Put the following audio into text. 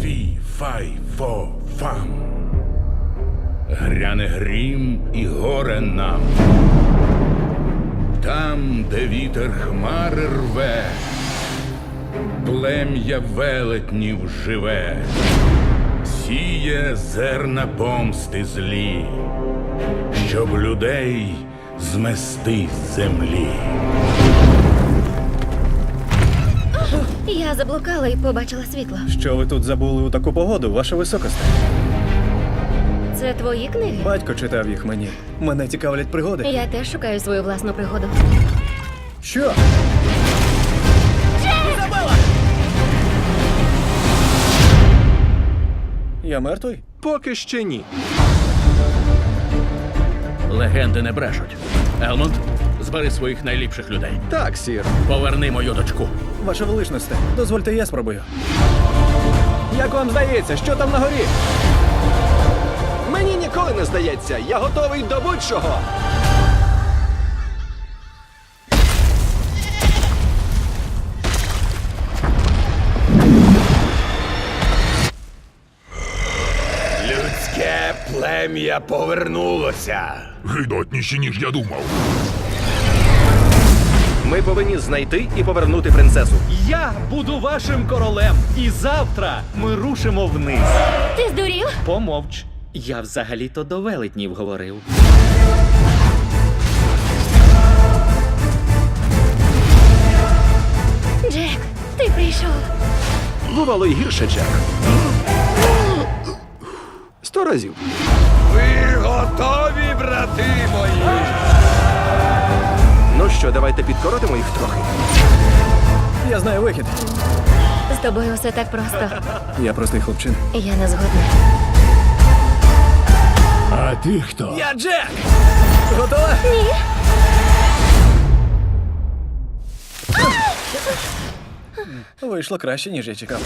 Фі, фай, фо, фам. Гряне грім і горе нам. Там, де вітер хмари рве, плем'я велетнів живе, сіє зерна помсти злі, щоб людей змести з землі. Я заблукала і побачила світло. Що ви тут забули у таку погоду, ваша високосте? Це твої книги? Батько читав їх мені. Мене цікавлять пригоди. Я теж шукаю свою власну пригоду. Що? Я мертвий? Поки ще ні. Легенди не брешуть. Елмонд, збери своїх найліпших людей. Так, сір. Поверни мою дочку. Ваша величносте, дозвольте я спробую. Як вам здається, що там на горі? Мені ніколи не здається, я готовий до будь-чого. Людське плем'я повернулося. Гидотніші, ніж я думав. Ми повинні знайти і повернути принцесу. Я буду вашим королем, і завтра ми рушимо вниз. Ти здурів? Помовч. Я взагалі-то до велетнів говорив. Джек, ти прийшов. Бувало й гірше, Джек. Сто разів. Ви готові, брати мої? Що, давайте підкоротимо їх трохи. Я знаю вихід. З тобою все так просто. Я простий хлопчин. Я не згодна. А ти хто? Я Джек! Готова? Ні. Вийшло краще, ніж я чекав.